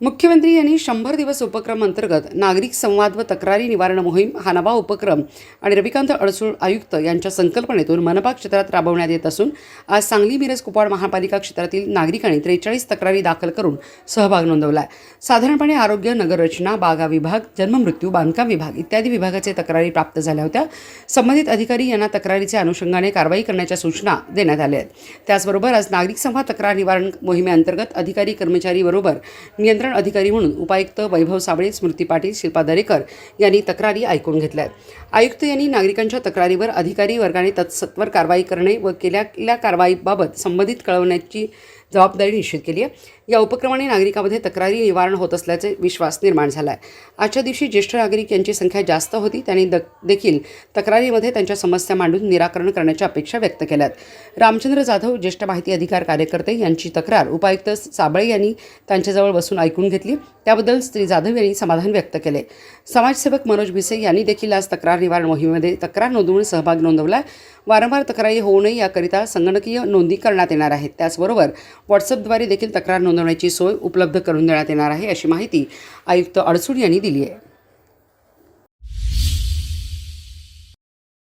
मुख्यमंत्री यांनी शंभर दिवस उपक्रम अंतर्गत नागरिक संवाद व तक्रारी निवारण मोहीम हा नवा उपक्रम आणि रविकांत अडसूळ आयुक्त यांच्या संकल्पनेतून मनपा क्षेत्रात राबवण्यात येत असून आज सांगली मिरज कुपवाड महापालिका क्षेत्रातील नागरिकांनी त्रेचाळीस तक्रारी दाखल करून सहभाग नोंदवला आहे. साधारणपणे आरोग्य नगररचना बागा विभाग जन्ममृत्यू बांधकाम विभाग इत्यादी विभागाचे तक्रारी प्राप्त झाल्या होत्या. संबंधित अधिकारी यांना तक्रारीच्या अनुषंगाने कारवाई करण्याच्या सूचना देण्यात आल्या आहेत. त्याचबरोबर आज नागरिक संवाद तक्रार निवारण मोहिमेअंतर्गत अधिकारी कर्मचारीबरोबर नियंत्रण नियंत्रण अधिकारी म्हणून उपायुक्त वैभव साबळे स्मृती पाटील शिल्पा दरेकर यांनी तक्रारी ऐकून घेतल्या. आयुक्त यांनी नागरिकांच्या तक्रारीवर अधिकारी वर्गाने तत्सत्वर कारवाई करणे व केलेल्या कारवाईबाबत संबंधित कळवण्याची जबाबदारी निश्चित केली आहे. या उपक्रमाने नागरिकांमध्ये तक्रारी निवारण होत असल्याचे विश्वास निर्माण झाला आहे. आजच्या दिवशी ज्येष्ठ नागरिक यांची संख्या जास्त होती त्यांनी द देखील तक्रारीमध्ये त्यांच्या समस्या मांडून निराकरण करण्याच्या अपेक्षा व्यक्त केल्यात रामचंद्र जाधव ज्येष्ठ माहिती अधिकार कार्यकर्ते यांची तक्रार उपायुक्त साबळे यांनी त्यांच्याजवळ बसून ऐकून घेतली. त्याबद्दल श्री जाधव यांनी समाधान व्यक्त केले. समाजसेवक मनोज भिसे यांनी देखील आज तक्रार निवारण मोहिमेमध्ये तक्रार नोंदवून सहभाग नोंदवला. वारंवार तक्रारी होऊ नये याकरिता संगणकीय नोंदी करण्यात येणार आहेत. त्याचबरोबर व्हॉट्सअपद्वारे देखील तक्रार नोंदवण्याची सोय उपलब्ध करून देण्यात येणार आहे अशी माहिती आयुक्त अडसूड यांनी दिली आहे.